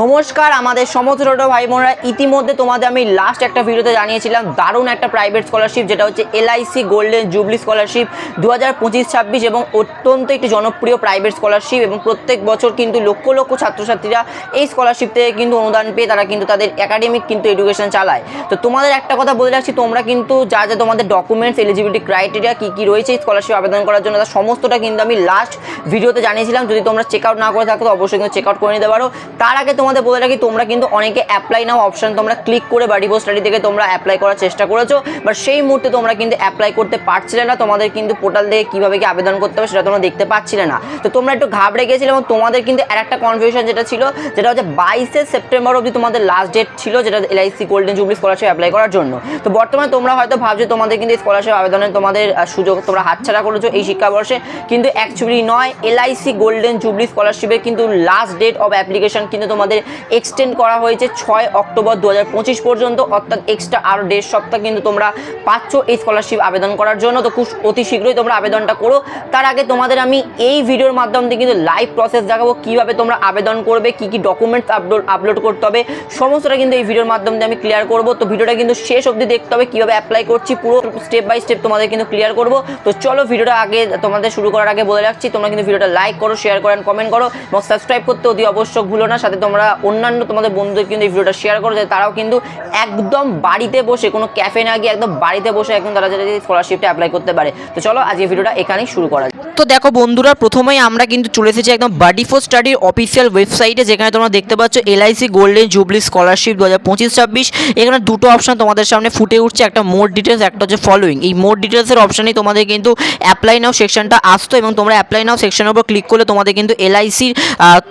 নমস্কার, আমাদের সমস্ত ছোট ভাই বোনরা। ইতিমধ্যে তোমাদের আমি লাস্ট একটা ভিডিওতে জানিয়েছিলাম, দারুণ একটা প্রাইভেট স্কলারশিপ যেটা হচ্ছে এলআইসি গোল্ডেন জুবলি স্কলারশিপ দু হাজার পঁচিশ ছাব্বিশ এবং অত্যন্ত একটি জনপ্রিয় প্রাইভেট স্কলারশিপ এবং প্রত্যেক বছর কিন্তু লক্ষ লক্ষ ছাত্রছাত্রীরা এই স্কলারশিপ থেকে কিন্তু অনুদান পেয়ে তারা কিন্তু তাদের একাডেমিক কিন্তু এডুকেশন চালায়। তো তোমাদের একটা কথা বলে রাখছি, তোমরা কিন্তু যা যা তোমাদের ডকুমেন্টস এলিজিবিলিটি ক্রাইটেরিয়া কী কী রয়েছে এই স্কলারশিপ আবেদন করার জন্য তার সমস্তটা কিন্তু আমি লাস্ট ভিডিওতে জানিয়েছিলাম। যদি তোমরা চেক আউট না করে থাকো, তো অবশ্যই কিন্তু চেক আউট করে নিতে পারো। তার আগে তোমাদের বলে রাখি, তোমরা কিন্তু অনেকে অ্যাপ্লাই নাও অপশন তোমরা ক্লিক করে বাড়ি স্টাডি থেকে তোমরা অ্যাপ্লাই করার চেষ্টা করেছ বাট সেই মুহূর্তে তোমরা কিন্তু অ্যাপ্লাই করতে পারছিলে না, তোমাদের কিন্তু পোর্টাল থেকে কীভাবে কি আবেদন করতে হবে সেটা তোমরা দেখতে পাচ্ছিলে না। তো তোমরা একটু ঘাবড়ে গেছিলে এবং তোমাদের কিন্তু আর একটা কনফিউশন যেটা ছিল, যেটা হচ্ছে বাইশে সেপ্টেম্বর অবধি তোমাদের লাস্ট ডেট ছিল, যেটা LIC golden jubilee scholarship apply করার জন্য। তো বর্তমানে তোমরা হয়তো ভাবছ তোমাদের কিন্তু স্কলারশিপ আবেদনের তোমাদের সুযোগ তোমরা হাতছাড়া করেছ এই শিক্ষাবর্ষে, কিন্তু অ্যাকচুয়ালি নয় এলআইসি গোল্ডেন জুবলি স্কলারশিপের কিন্তু লাস্ট ডেট অফ অ্যাপ্লিকেশন কিন্তু তোমাদের এক্সটেন্ড করা হয়েছে ছয় অক্টোবর দু হাজার পঁচিশ পর্যন্ত, অর্থাৎ এক্সট্রা আরও দেড় সপ্তাহ কিন্তু তোমরা পাচ্ছ এই স্কলারশিপ আবেদন করার জন্য। তো খুব অতি শীঘ্রই তোমরা আবেদনটা করো। তার আগে তোমাদের আমি এই ভিডিওর মাধ্যম দিয়ে কিন্তু লাইভ প্রসেস দেখাবো, কীভাবে তোমরা আবেদন করবে, কি কি ডকুমেন্টস আপলোড আপলোড করতে হবে, সমস্তটা কিন্তু এই ভিডিওর মাধ্যম দিয়ে আমি ক্লিয়ার করব। তো ভিডিওটা কিন্তু শেষ অবধি দেখতে হবে, কীভাবে অ্যাপ্লাই করছি, পুরো স্টেপ বাই স্টেপ তোমাদের কিন্তু ক্লিয়ার করব। তো চলো ভিডিওটা আগে তোমাদের শুরু করার আগে বলে রাখছি, তোমরা কিন্তু ভিডিওটা লাইক করো শেয়ার করো কমেন্ট করো এবং সাবস্ক্রাইব করতে অতি অবশ্যক ভুলো না, সাথে তোমরা অন্যান্য তোমাদের বন্ধুদের কিন্তু এই ভিডিওটা শেয়ার করো, যাতে তারাও কিন্তু একদম বাড়িতে বসে, কোনো ক্যাফে না গিয়ে একদম বাড়িতে বসে একদম তারা যাতে স্কলারশিপটা অ্যাপ্লাই করতে পারে। তো চলো আজকে ভিডিওটা এখানেই শুরু করা। তো দেখো বন্ধুরা, প্রথমেই আমরা কিন্তু চলে এসেছি একদম বাডি ফোর স্টাডির অফিসিয়াল ওয়েবসাইটে যেখানে তোমরা দেখতে পাচ্ছ এলআইসি গোল্ডেন জুবলি স্কলারশিপ দু হাজার পঁচিশ ছাব্বিশ। এখানে দুটো অপশান তোমাদের সামনে ফুটে উঠছে, একটা মোর ডিটেলস একটা হচ্ছে ফলোয়িং এই মোর ডিটেলসের অপশনেই তোমাদের কিন্তু অ্যাপ্লাই নাও সেকশনটা আসতো, এবং তোমরা অ্যাপ্লাই নাও সেকশনের উপর ক্লিক করলে তোমাদের কিন্তু এলআইসির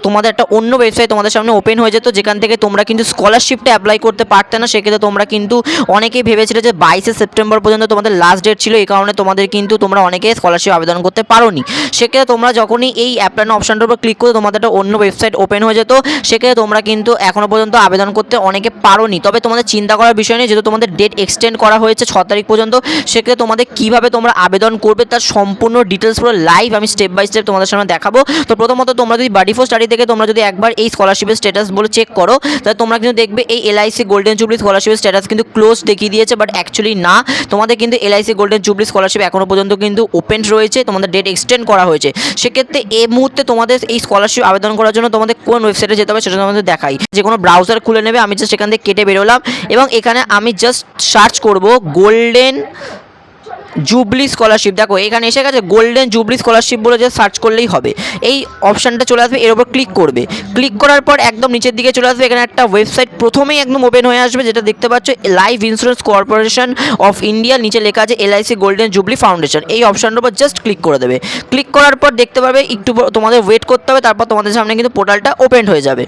তোমাদের একটা অন্য ওয়েবসাইট তোমাদের সামনে ওপেন হয়ে যেত, যেখান থেকে তোমরা কিন্তু স্কলারশিপটা অ্যাপ্লাই করতে পারতে না। সেক্ষেত্রে তোমরা কিন্তু অনেকেই ভেবেছিলে যে বাইশে সেপ্টেম্বর পর্যন্ত তোমাদের লাস্ট ডেট ছিল, এই কারণে তোমাদের কিন্তু তোমরা অনেকে স্কলারশিপ আবেদন করতে পারোনি। সেক্ষেত্রে তোমরা যখনই এই অ্যাপ্লাই অপশনটার উপর ক্লিক করে তোমাদের একটা অন্য ওয়েবসাইট ওপেন হয়ে যেত। সেক্ষেত্রে তোমরা কিন্তু এখনও পর্যন্ত আবেদন করতে অনেকে পারোনি। তবে তোমাদের চিন্তা করার বিষয় নেই, যেহেতু তোমাদের ডেট এক্সটেন্ড করা হয়েছে ছ তারিখ পর্যন্ত, সেক্ষেত্রে তোমাদের কীভাবে তোমরা আবেদন করবে তার সম্পূর্ণ ডিটেলস পুরো লাইভ আমি স্টেপ বাই স্টেপ তোমাদের সামনে দেখাবো। তো প্রথমত তোমরা যদি বাডি ফোর স্টাডি থেকে তোমরা যদি একবার এই স্কলারশিপের স্ট্যাটাস বলে চেক করো। তাহলে তোমরা কিন্তু দেখবে এই এলআইসি গোল্ডেন জুবলি স্কলারশিপের স্ট্যাটাস কিন্তু ক্লোজ দেখিয়ে দিয়েছে বাট অ্যাকচুয়ালি না। তোমাদের কিন্তু এলআইসি গোল্ডেন জুবলি স্কলারশিপ এখনও পর্যন্ত কিন্তু ওপেন রয়েছে, তোমাদের ডেট এক্সটেন্ড করা হয়েছে। সেক্ষেত্রে এই মুহূর্তে তোমাদের এই স্কলারশিপ আবেদন করার জন্য তোমাদের কোন ওয়েবসাইটে যেতে হবে সেটা তোমাদের দেখাই। যে কোনো ব্রাউজার খুলে নেবে, আমি জাস্ট সেখান থেকে কেটে বেরোলাম, এবং এখানে আমি জাস্ট সার্চ করব গোল্ডেন জুবলি স্কলারশিপ দেখো, এখানে এসে গেছে গোল্ডেন জুবলি স্কলারশিপ বলে যে সার্চ করলেই হবে। এই অপশানটা চলে আসবে, এর উপর ক্লিক করবে। ক্লিক করার পর একদম নিচের দিকে চলে আসবে, এখানে একটা ওয়েবসাইট প্রথমেই একদম ওপেন হয়ে আসবে, যেটা দেখতে পাচ্ছ life insurance corporation of India নিচে লেখা আছে এলআইসি গোল্ডেন জুবলি ফাউন্ডেশন এই অপশানটার উপর জাস্ট ক্লিক করে দেবে। ক্লিক করার পর দেখতে পাবে, একটু তোমাদের ওয়েট করতে হবে, তারপর তোমাদের সামনে কিন্তু পোর্টালটা ওপেন হয়ে যাবে।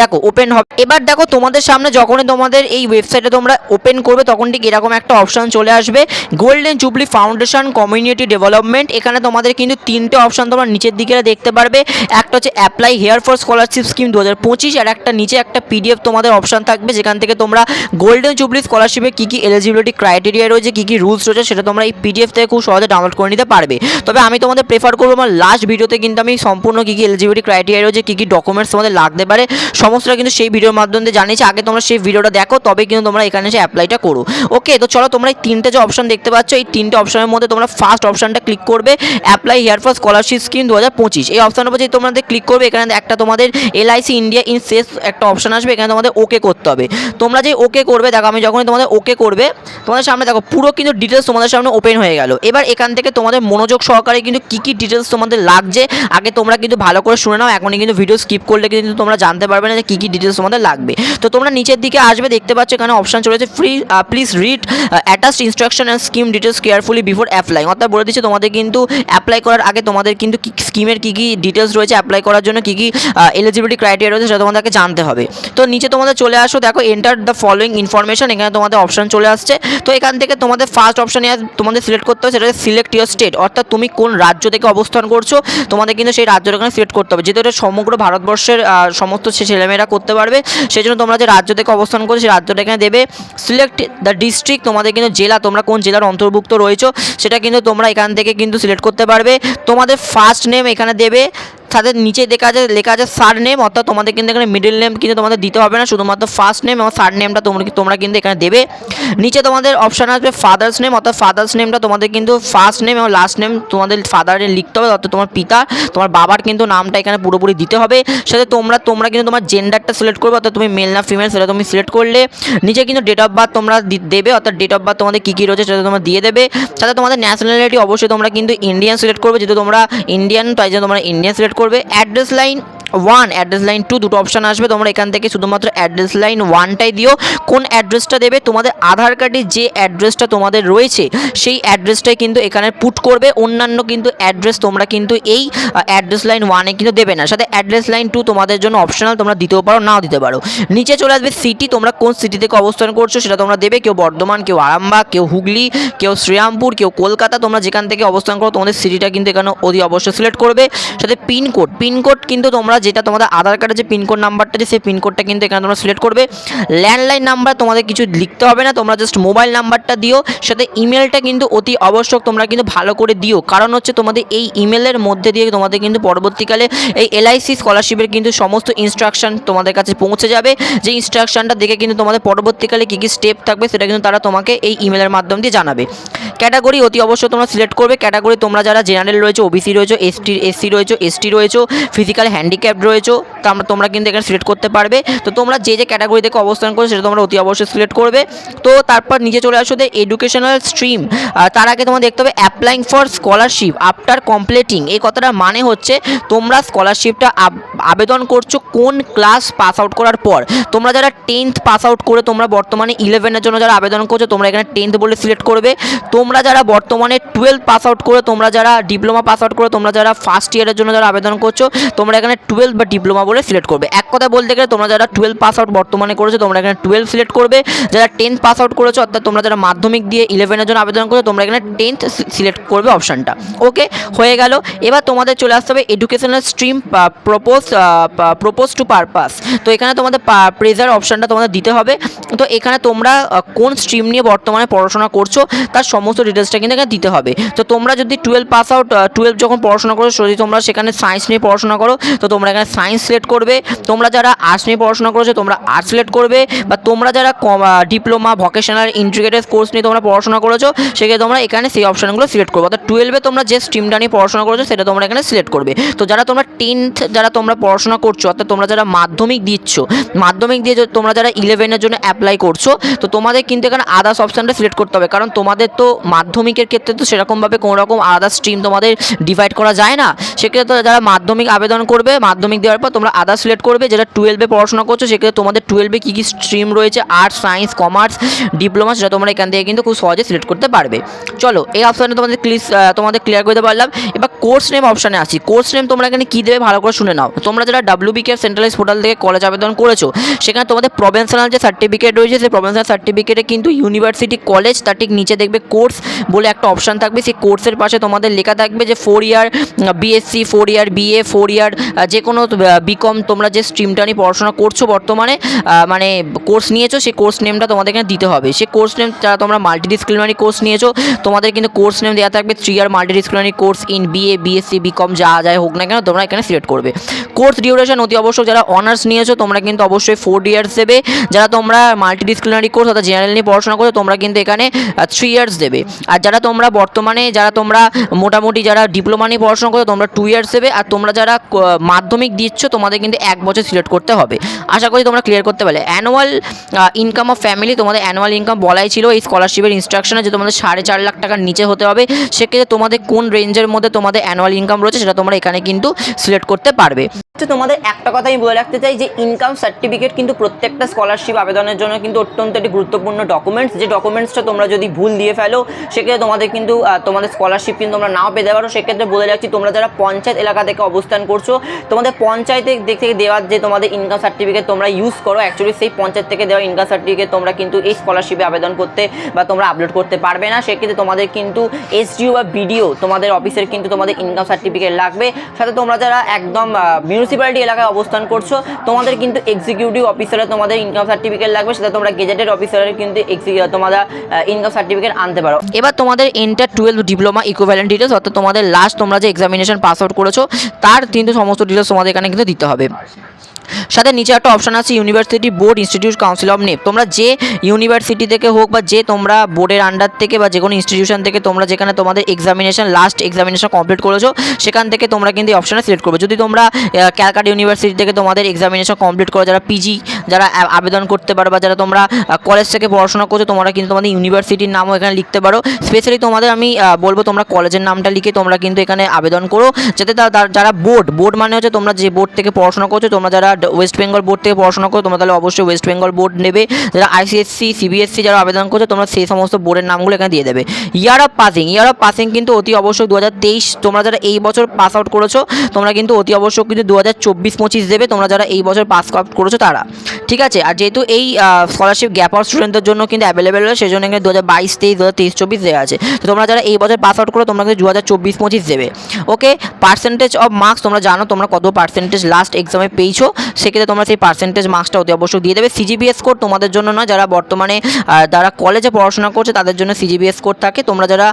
দেখো ওপেন হবে। এবার দেখো, তোমাদের সামনে যখনই তোমাদের এই ওয়েবসাইটে তোমরা ওপেন করবে, তখন ঠিক এরকম একটা অপশান চলে আসবে। Golden jubilee foundation community development এখানে তোমাদের কিন্তু তিনটে অপশান তোমরা নিচের দিকে দেখতে পারবে। একটা হচ্ছে apply here for scholarship scheme দু হাজার পঁচিশ, আর একটা নিচে একটা পিডিএফ তোমাদের অপশন থাকবে, যেখান থেকে তোমরা গোল্ডেন জুবলি স্কলারশিপে কী কী এলিজিবিলিটি ক্রাইটেরিয়া রয়েছে, কী কী রুলস রয়েছে, সেটা তোমরা এই পিডিএফ থেকে খুব সহজে ডাউনলোড করে নিতে পারবে। তবে আমি তোমাদের প্রেফার করব আমার লাস্ট ভিডিওতে কিন্তু আমি সম্পূর্ণ কী কী এলিজিবিলিটি ক্রাইটেরিয়া রয়েছে, কী কী ডকুমেন্টস তোমাদের লাগতে পারে। সমস্তটা কিন্তু সেই ভিডিওর মাধ্যমে জানিয়েছি। আগে তোমরা সেই ভিডিওটা দেখো তবে কিন্তু তোমরা এখানে এসে অ্যাপ্লাইটা করো। ওকে তো চলো তোমরা এই তিনটে যে অপশন দেখতে পাচ্ছ, এই তিনটে অপশনের মধ্যে তোমরা ফার্স্ট অপশনটা ক্লিক করবে apply here for scholarship scheme দু হাজার পঁচিশ। এই অপশনের উপর যদি তোমাদের ক্লিক করবে, এখানে একটা তোমাদের এলআইসি ইন্ডিয়া ইন শেষ একটা অপশন আসবে, এখানে তোমাদের ওকে করতে হবে। তোমরা যে ওকে করবে, দেখো আমি যখনই তোমাদের ওকে করবে, তোমাদের সামনে দেখো, পুরো কিন্তু ডিটেলস তোমাদের সামনে ওপেন হয়ে গেল। এবার এখান থেকে তোমাদের মনোযোগ সহকারে কিন্তু কী কী ডিটেলস তোমাদের লাগছে, আগে তোমরা কিন্তু ভালো করে শুনে নাও, এখনই কিন্তু ভিডিও স্কিপ করলে কিন্তু তোমরা জানতে পারবে না যে কী কী ডিটেলস তোমাদের লাগবে। তো তোমরা নিচের দিকে আসবে, দেখতে পাচ্ছ এখানে অপশন চলেছে free please read attached instruction and scheme details carefully before apply অর্থাৎ বলে দিচ্ছে তোমাদের কিন্তু অ্যাপ্লাই করার আগে তোমাদের কিন্তু স্কিমের কী কী ডিটেলস রয়েছে অ্যাপ্লাই করার জন্য কী কী এলিজিবিলিটি ক্রাইটেরিয়া রয়েছে সেটা তোমাদেরকে জানতে হবে। তো নিচে তোমাদের চলে আসো, দেখো এন্টার দ্য ফলোয়িং ইনফরমেশন এখানে তোমাদের অপশন চলে আসছে। তো এখান থেকে তোমাদের ফার্স্ট অপশনে তোমাদের সিলেক্ট করতে হবে, সেটা হচ্ছে সিলেক্ট ইউর স্টেট অর্থাৎ তুমি কোন রাজ্য থেকে অবস্থান করছ, তোমাদের কিন্তু সেই রাজ্যটা এখানে সিলেক্ট করতে হবে। যেহেতু এটা সমগ্র ভারতবর্ষের সমস্ত ছেলেমেয়েরা করতে পারবে। সেই জন্য তোমরা যে রাজ্য থেকে অবস্থান করছ, সেই রাজ্যটা এখানে দেবে। সিলেক্ট দ্য ডিস্ট্রিক্ট তোমাদের কিন্তু জেলা, তোমরা কোন জেলার অন্তর্ভুক্ত রয়েছো, সেটা কিন্তু তোমরা এখান থেকে কিন্তু সিলেক্ট করতে পারবে। তোমাদের ফার্স্ট নেম এখানে দেবে তাদের নিচে দেখা আছে, লেখা আছে সার নেম অর্থাৎ তোমাদের কিন্তু এখানে মিডল নেম কিন্তু তোমাদের দিতে হবে না, শুধুমাত্র ফার্স্ট নেম এবং সার নেমটা তোমরা তোমরা কিন্তু এখানে দেবে। নিচে তোমাদের অপশান আসবে ফাদার্স নেম অর্থাৎ ফাদার্স নেমটা তোমাদের কিন্তু ফার্স্ট নেম এবং লাস্ট নেম তোমাদের ফাদারের লিখতে হবে, অর্থাৎ তোমার পিতা, তোমার বাবার কিন্তু নামটা এখানে পুরোপুরি দিতে হবে। সাথে তোমরা তোমরা কিন্তু তোমার জেন্ডারটা সিলেক্ট করবে, অর্থাৎ তুমি মেল না ফিমেল সেটা তুমি সিলেক্ট করলে। নিচে কিন্তু ডেট অফ বার্থ তোমরা দেবে, অর্থাৎ ডেট অফ বার্থ তোমাদের কী কী রয়েছে সেটা তোমরা দিয়ে দেবে। সাথে তোমাদের ন্যাশনালিটি অবশ্যই তোমরা কিন্তু ইন্ডিয়ান সিলেক্ট করবে, যেহেতু তোমরা ইন্ডিয়ান তাই জন্য তোমরা ইন্ডিয়ান সিলেক্ট করবে address line one address line two দুটো অপশান আসবে। তোমরা এখান থেকে শুধুমাত্র অ্যাড্রেস লাইন ওয়ানটাই দিও। কোন অ্যাড্রেসটা দেবে? তোমাদের আধার কার্ডে যে অ্যাড্রেসটা তোমাদের রয়েছে, সেই অ্যাড্রেসটাই কিন্তু এখানে পুট করবে। অন্যান্য কিন্তু অ্যাড্রেস তোমরা কিন্তু এই অ্যাড্রেস লাইন ওয়ানে কিন্তু দেবে না। সাথে অ্যাড্রেস লাইন টু তোমাদের জন্য অপশনাল তোমরা দিতেও পারো, নাও দিতে পারো। নিচে চলে আসবে সিটি তোমরা কোন সিটি থেকে অবস্থান করছ সেটা তোমরা দেবে। কেউ বর্ধমান, কেউ আরামবাগ, কেউ হুগলি, কেউ শ্রীরামপুর, কেউ কলকাতা। তোমরা যেখান থেকে অবস্থান করো, তোমাদের সিটিটা কিন্তু এখানে অতি অবশ্যই সিলেক্ট করবে। সাথে পিনকোড পিনকোড কিন্তু তোমরা যেটা তোমাদের আধার কার্ডের যে পিনকোড নাম্বারটা আছে, সেই পিনকোডটা কিন্তু এখানে তোমরা সিলেক্ট করবে। ল্যান্ডলাইন নাম্বার তোমাদের কিছু লিখতে হবে না, তোমরা জাস্ট মোবাইল নাম্বারটা দিও। সাথে ইমেলটা কিন্তু অতি আবশ্যক, তোমরা কিন্তু ভালো করে দিও। কারণ হচ্ছে তোমাদের এই ইমেলের মধ্যে দিয়ে তোমাদের কিন্তু পরবর্তীকালে এই এলআইসি স্কলারশিপের কিন্তু সমস্ত ইনস্ট্রাকশন তোমাদের কাছে পৌঁছে যাবে। যে ইনস্ট্রাকশনটা দেখে কিন্তু তোমাদের পরবর্তীকালে কী কী স্টেপ থাকবে, সেটা কিন্তু তারা তোমাকে এই ইমেলের মাধ্যম দিয়ে জানাবে। ক্যাটাগরি অতি অবশ্যই তোমরা সিলেক্ট করবে। ক্যাটাগরি তোমরা যারা জেনারেল রয়েছে, ওবিসি রয়েছে, এসটি, এসসি রয়েছে, এসটি রয়েছে, ফিজিক্যাল হ্যান্ডিক্যাপ রয়েছে তোমরা কিন্তু এখানে সিলেক্ট করতে পারবে। তো তোমরা যে যে ক্যাটাগরি থেকে অবস্থান করো সেটা তোমরা অতি অবশ্যই সিলেক্ট করবে। তো তারপর নিচে চলে আসো যে এডুকেশনাল স্ট্রিম। তার আগে তোমার দেখতে হবে applying for scholarship after completing এই কথাটার মানে হচ্ছে তোমরা স্কলারশিপটা আবেদন করছ কোন ক্লাস পাস আউট করার পর। তোমরা যারা টেন্থ পাস আউট করে তোমরা বর্তমানে ইলেভেনের জন্য যারা আবেদন করছ, তোমরা এখানে টেন্থ বলে সিলেক্ট করবে। তোমরা যারা বর্তমানে টুয়েলভ পাস আউট করে, তোমরা যারা ডিপ্লোমা পাস আউট করে, তোমরা যারা ফার্স্ট ইয়ারের জন্য যারা আবেদন করছ, তোমরা এখানে টুয়েলভ বা ডিপ্লোমা বলে সিলেক্ট করবে। এক কথা বলতে গেলে, তোমরা যারা টুয়েলভ পাস আউট বর্তমানে করেছ, তোমরা এখানে টুয়েলভ সিলেক্ট করবে। যারা টেন্থ পাস আউট করেছ, অর্থাৎ তোমরা যারা মাধ্যমিক দিয়ে ইলেভেনের জন্য আবেদন করছ, তোমরা এখানে টেন্থ সিলেক্ট করবে অপশানটা ওকে হয়ে গেল। এবার তোমাদের চলে আসতে হবে educational stream propose propose to purpose তো এখানে তোমাদের প্রেজার অপশানটা তোমাদের দিতে হবে। তো এখানে তোমরা কোন স্ট্রিম নিয়ে বর্তমানে পড়াশোনা করছ, তার সমস্ত ডিটেলসটা কিন্তু এখানে দিতে হবে। তো তোমরা যদি টুয়েলভ পাস আউট টুয়েলভ যখন পড়াশোনা করো, যদি তোমরা সেখানে সায়েন্স নিয়ে পড়াশোনা করো, তো তোমরা এখানে সায়েন্স সিলেক্ট করবে। তোমরা যারা আর্টস নিয়ে পড়াশোনা করেছ, তোমরা আর্টস সিলেক্ট করবে। বা তোমরা যারা ডিপ্লোমা ভকেশনাল ইন্টিগ্রেটেড কোর্স নিয়ে তোমরা পড়াশোনা করেছ, সেক্ষেত্রে তোমরা এখানে সেই অপশানগুলো সিলেক্ট করবে। অর্থাৎ টুয়েলভে তোমরা যে স্ট্রিমটা নিয়ে পড়াশোনা করেছ, সেটা তোমরা এখানে সিলেক্ট করবে। তো যারা তোমরা টেন্থ যারা তোমরা পড়াশোনা করছ, অর্থাৎ তোমরা যারা মাধ্যমিক দিচ্ছ, মাধ্যমিক দিয়ে তোমরা যারা ইলেভেনের জন্য অ্যাপ্লাই করছ, তো তোমাদের কিন্তু এখানে আদার্স অপশানটা সিলেক্ট করতে হবে। কারণ তোমাদের তো মাধ্যমিকের ক্ষেত্রে তো সেরকমভাবে কোনো রকম আলাদা স্ট্রিম তোমাদের ডিভাইড করা যায় না। সেক্ষেত্রে যারা মাধ্যমিক আবেদন করবে, মাধ্যমিক দেওয়ার পর তোমরা আদার্স সিলেক্ট করবে যেটা টুয়েলভে পড়াশোনা করছ, সেক্ষেত্রে তোমাদের টুয়েলভে কী কী স্ট্রিম রয়েছে আর্টস সায়েন্স কমার্স ডিপ্লোমা সেটা তোমরা এখান থেকে কিন্তু খুব সহজে সিলেক্ট করতে পারবে। চলো, এই অপশানে তোমাদের ক্লিস তোমাদের ক্লিয়ার করতে পারলাম। এবার কোর্স নেম অপশানে আসি। কোর্স নেম তোমরা এখানে কী দেবে ভালো করে শুনে নাও। তোমরা যারা ডাব্লিউবিকে সেন্ট্রালাইজ পোর্টাল থেকে কলেজ আবেদন করেছ, সেখানে তোমাদের প্রবেন্সনাল যে সার্টিফিকেট রয়েছে, সেই প্রবেন্সনাল সার্টিফিকেটে কিন্তু ইউনিভার্সিটি কলেজ তার ঠিক নিচে দেখবে কোর্স বলে একটা অপশান থাকবে। সেই কোর্সের পাশে তোমাদের লেখা থাকবে যে four year BSc four year BA four year যে কোনো বিকম তোমরা যে স্ট্রিমটা নিয়ে পড়াশোনা করছ বর্তমানে মানে কোর্স নিয়েছো, সেই কোর্স নেমটা তোমাদের এখানে দিতে হবে। সেই কোর্স নেম যারা তোমরা মাল্টি মাল্টিডিসিপ্লিনারি কোর্স নিয়েছো, তোমাদের কিন্তু কোর্স নেম দেওয়া থাকবে three year multi multidisciplinary course in BA BSc BCom যা যায় হোক না কেন, তোমরা এখানে সিলেক্ট করবে। কোর্স ডিউরেশন অতি অবশ্যক যারা অনার্স নিয়েছো, তোমরা কিন্তু অবশ্যই ফোর ইয়ার্স দেবে। যারা তোমরা মাল্টি মাল্টিডিসিপ্লিনারি কোর্স অর্থাৎ জেনারেল নিয়ে পড়াশোনা করছ, তোমরা কিন্তু এখানে থ্রি ইয়ার্স দেবে। আর যারা তোমরা বর্তমানে, যারা তোমরা মোটামুটি যারা ডিপ্লোমা নিয়ে পড়াশোনা করো তোমরা টু ইয়ার্স দেবে আর তোমরা যারা মাধ্যমিক দিচ্ছ, তোমাদের কিন্তু এক বছর সিলেক্ট করতে হবে। আশা করি তোমরা ক্লিয়ার করতে পারলে। অ্যানুয়াল ইনকাম অফ ফ্যামিলি তোমাদের অ্যানুয়াল ইনকাম বলাই ছিল এই স্কলারশিপের ইনস্ট্রাকশনে যে তোমাদের সাড়ে চার লাখ টাকার নিচে হতে হবে। সেক্ষেত্রে তোমাদের কোন রেঞ্জের মধ্যে তোমাদের অ্যানুয়াল ইনকাম রয়েছে, সেটা তোমরা এখানে কিন্তু সিলেক্ট করতে পারবে। তো তোমাদের একটা কথা আমি বলে রাখতে চাই যে ইনকাম সার্টিফিকেট কিন্তু প্রত্যেকটা স্কলারশিপ আবেদনের জন্য কিন্তু অত্যন্ত একটি গুরুত্বপূর্ণ ডকুমেন্টস যে ডকুমেন্টসটা তোমরা যদি ভুল দিয়ে ফেলো সেক্ষেত্রে তোমাদের কিন্তু তোমাদের স্কলারশিপ কিন্তু তোমরা নাও পেতে পারো। সেক্ষেত্রে বলে রাখছি, তোমরা যারা পঞ্চায়েত এলাকা থেকে অবস্থান করছ, তোমাদের পঞ্চায়েতের দিক থেকে দেওয়ার যে তোমাদের ইনকাম সার্টিফিকেট তোমরা ইউজ করো অ্যাকচুয়ালি সেই পঞ্চায়েত থেকে দেওয়া ইনকাম সার্টিফিকেট তোমরা কিন্তু এই স্কলারশিপে আবেদন করতে বা তোমরা আপলোড করতে পারবে না। সেক্ষেত্রে তোমাদের কিন্তু এসডিও বা বিডিও তোমাদের অফিসের কিন্তু তোমাদের ইনকাম সার্টিফিকেট লাগবে। সাথে তোমরা যারা একদম মিউনিসিপ্যালিটি এলাকায় অবস্থান করছ, তোমাদের কিন্তু এক্সিকিউটিভ অফিসারের তোমাদের ইনকাম সার্টিফিকেট লাগবে। সেটা তোমরা গেজেটেড অফিসারের কিন্তু তোমরা ইনকাম সার্টিফিকেট আনতে পারো। এবার তোমাদের enter twelve diploma equivalent details অর্থাৎ তোমাদের লাস্ট তোমরা যে এক্সামিনেশন পাস আউট করেছ, তার কিন্তু সমস্ত ডিটেলস তোমাদের এখানে কিন্তু দিতে হবে। সাথে নিচে একটা অপশান আছে university board institute council of নেপ তোমরা যে ইউনিভার্সিটি থেকে হোক বা যে তোমরা বোর্ডের আন্ডার থেকে বা যে কোনো ইনস্টিটিউশন থেকে তোমরা যেখানে তোমাদের এক্সামিনেশন লাস্ট এক্সামিনেশন কমপ্লিট করেছ, সেখান থেকে তোমরা কিন্তু এই অপশনে সিলেক্ট করবে। যদি তোমরা ক্যালকাটা ইউনিভার্সিটি থেকে তোমাদের এক্সামিনেশন কমপ্লিট করো যারা পিজি যারা আবেদন করতে পারো বা যারা তোমরা কলেজ থেকে পড়াশোনা করছ, তোমরা কিন্তু তোমাদের ইউনিভার্সিটির নামও এখানে লিখতে পারো। স্পেশালি তোমাদের আমি বলব তোমরা কলেজের নামটা লিখে তোমরা কিন্তু এখানে আবেদন করো। যাতে যারা বোর্ড বোর্ড মানে হচ্ছে তোমরা যে বোর্ড থেকে পড়াশোনা করছ, তোমরা যারা ওয়েস্ট বেঙ্গল বোর্ড থেকে পড়াশোনা করো, তোমরা তাহলে অবশ্যই ওয়েস্ট বেঙ্গল বোর্ড নেবে। যারা আইসিএসসি সিবিএসসি যারা আবেদন করছ, তোমরা সেই সমস্ত বোর্ডের নামগুলো এখানে দিয়ে দেবে। Year of passing year of passing কিন্তু অতি অবশ্যই দু তোমরা যারা এই বছর পাস আউট করেছ, তোমরা কিন্তু অতি অবশ্যই কিন্তু দু হাজার চব্বিশ পঁচিশ দেবে, তোমরা যারা এই বছর পাস আউট করেছ তারা। ঠিক আছে, আর যেহেতু এই স্কলারশিপ গ্যাপ আউট স্টুডেন্টদের জন্য কিন্তু অ্যাভেলেবেল হয় সেই জন্য কিন্তু দু হাজার বাইশ, তেইশ দু হাজার তেইশ, চব্বিশ দেওয়া আছে। তো তোমরা যারা এই বছর পাস আউট করো, তোমরা কিন্তু দু হাজার চব্বিশ, পঁচিশ দেবে। ওকে পার্সেন্টেজ অফ মার্কস তোমরা জানো, তোমরা কত পার্সেন্টেজ লাস্ট এক্সামে পেয়েছ? সেক্ষেত্রে তোমরা সেই পার্সেন্টেজ মার্কসটা অতি অবশ্যই দিয়ে দেবে। সিজিবিএস কোড তোমাদের জন্য নয়, যারা বর্তমানে যারা কলেজে পড়াশোনা করছে, তাদের জন্য সিজিবিএস কোড থাকে। তোমরা যারা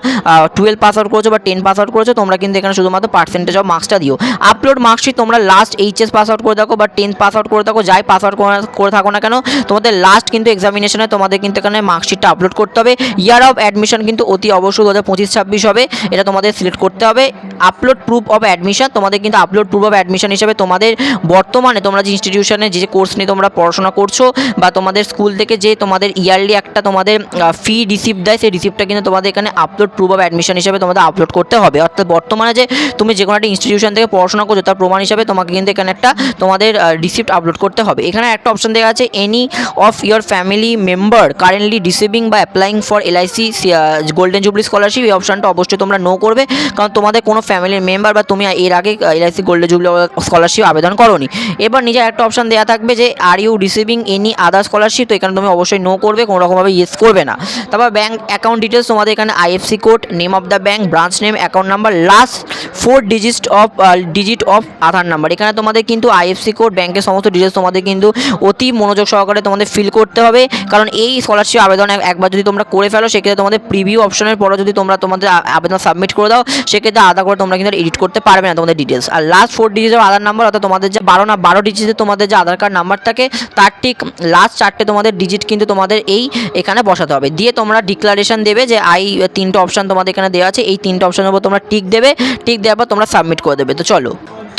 টুয়েলভ পাস আউট করেছ বা টেন পাস আউট করেছ, তোমরা কিন্তু এখানে শুধুমাত্র পার্সেন্টেজ অফ মার্কসটা দিও। আপলোড মার্কশিট তোমরা লাস্ট এইচএস পাস আউট করে থাকো বা টেন্থ পাস আউট করে থাকো, যাই পাস আউট করে থাকো না কেন? তোমাদের লাস্ট কিন্তু এক্সামিনেশনে তোমাদের কিন্তু এখানে মার্কশিটটা আপলোড করতে হবে। ইয়ার অফ অ্যাডমিশন কিন্তু অতি অবশ্যই দু হাজার পঁচিশ ছাব্বিশ হবে। এটা তোমাদের সিলেক্ট করতে হবে। আপলোড প্রুফ অফ অ্যাডমিশন তোমাদের কিন্তু আপলোড প্রুফ অফ অ্যাডমিশন হিসেবে তোমাদের বর্তমানে তোমরা যে ইনস্টিটিউশনে যে কোর্স নিয়ে তোমরা পড়াশোনা করছ বা তোমাদের স্কুল থেকে যে তোমাদের ইয়ারলি একটা তোমাদের ফি রিসিপ্ট দেয়, সেই রিসিপ্টটা কিন্তু তোমাদের এখানে আপলোড প্রুফ অফ অ্যাডমিশন হিসেবে তোমাদের আপলোড করতে হবে। অর্থাৎ বর্তমানে যে তুমি যে কোনো একটা ইনস্টিটিউশন থেকে পড়াশোনা করছ, তার প্রমাণ হিসাবে তোমাকে কিন্তু এখানে একটা তোমাদের রিসিপ্ট আপলোড করতে হবে। এখানে একটা অপশন দেওয়া আছে any of your family member currently receiving বা applying for LIC golden jubilee scholarship এই অপশনটা অবশ্যই তোমরা নো করবে। কারণ তোমাদের কোনো ফ্যামিলির মেম্বার বা তুমি এর আগে এলআইসি গোল্ডেন জুবলি স্কলারশিপ আবেদন করোনি। এবার নিজের একটা অপশন দেওয়া থাকবে যে are you receiving any other scholarship তো এখানে তুমি অবশ্যই নো করবে কোনো রকমভাবে ইয়েস করবে না। তারপর ব্যাঙ্ক অ্যাকাউন্ট ডিটেলস তোমাদের এখানে IFC code name of the bank branch name account number last four digit of digit of Aadhaar number এখানে তোমাদের কিন্তু আইএফসি কোড ব্যাংকের সমস্ত ডিটেলস তোমাদের কিন্তু মনোযোগ সহকারে তোমাদের ফিল করতে হবে। কারণ এই স্কলারশিপ আবেদন একবার যদি তোমরা করে ফেলো, সেক্ষেত্রে তোমাদের প্রিভিউ অপশনের পরে যদি তোমরা তোমাদের আবেদন সাবমিট করে দাও, সেক্ষেত্রে আলাদা করে তোমরা কিন্তু এডিট করতে পারবে না তোমাদের details R last four digit of Aadhaar number অর্থাৎ তোমাদের যে বারো না, বারো ডিজিটে তোমাদের যে আধার কার্ড নাম্বার থাকে, তার ঠিক লাস্ট চারটে তোমাদের ডিজিট কিন্তু তোমাদের এই এখানে বসাতে হবে। দিয়ে তোমরা ডিক্লারেশন দেবে যে, আই, তিনটে অপশন তোমাদের এখানে দেওয়া আছে। এই তিনটে অপশনের উপর তোমরা টিক দেবে। টিক দেওয়ার পর তোমরা সাবমিট করে দেবে। তো চলো।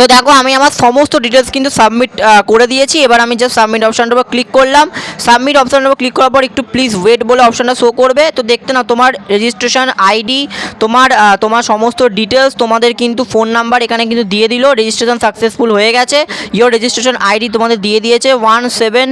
তো দেখো, আমি আমার সমস্ত ডিটেলস কিন্তু সাবমিট করে দিয়েছি। এবার আমি জাস্ট সাবমিট অপশানটার উপর ক্লিক করলাম। সাবমিট অপশানের উপর ক্লিক করার পর একটু প্লিজ ওয়েট বলে অপশানটা শো করবে। তো দেখতে না তোমার রেজিস্ট্রেশন আইডি তোমার তোমার সমস্ত ডিটেলস তোমাদের কিন্তু ফোন নাম্বার এখানে কিন্তু দিয়ে দিল। রেজিস্ট্রেশন সাকসেসফুল হয়ে গেছে। ইয়োর রেজিস্ট্রেশন আইডি তোমাদের দিয়ে দিয়েছে one seven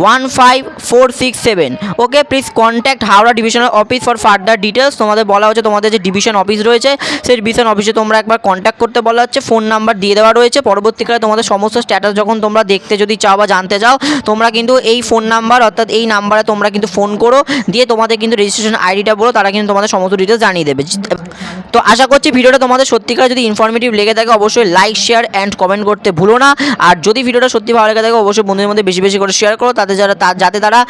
one five four six seven okay please contact Howrah divisional office for further details তোমাদের বলা হচ্ছে, তোমাদের যে ডিভিশন অফিস রয়েছে, সেই ডিভিশন অফিসে তোমরা একবার কন্ট্যাক্ট করতে বলা হচ্ছে। ফোন নাম্বার দিয়ে দেওয়া রয়েছে। পরবর্তীকালে তোমাদের সমস্ত স্ট্যাটাস যখন তোমরা দেখতে যদি চাও বা জানতে চাও, তোমরা কিন্তু এই ফোন নাম্বার অর্থাৎ এই নাম্বারে তোমরা কিন্তু ফোন করো। দিয়ে তোমাদের কিন্তু রেজিস্ট্রেশন আইডিটা বলো, তারা কিন্তু তোমাদের সমস্ত ডিটেলস জানিয়ে দেবে। তো আশা করছি ভিডিওটা তোমাদের সত্যিকার যদি ইনফরমেটিভ লেগে থাকে, অবশ্যই লাইক শেয়ার অ্যান্ড কমেন্ট করতে ভুলো না। আর যদি ভিডিওটা সত্যি ভালো লেগে থাকে, অবশ্যই বন্ধুদের মধ্যে বেশি বেশি করে শেয়ার করো। তাতে যারা যাতে তারা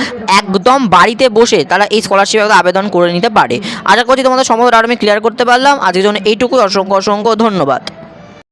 একদম বাড়িতে বসে তারা এই স্কলারশিপে আবেদন করে নিতে পারে। আশা করছি তোমাদের সমস্ত আমি ক্লিয়ার করতে পারলাম। আজকের জন্য এইটুকুই। অসংখ্য অসংখ্য ধন্যবাদ।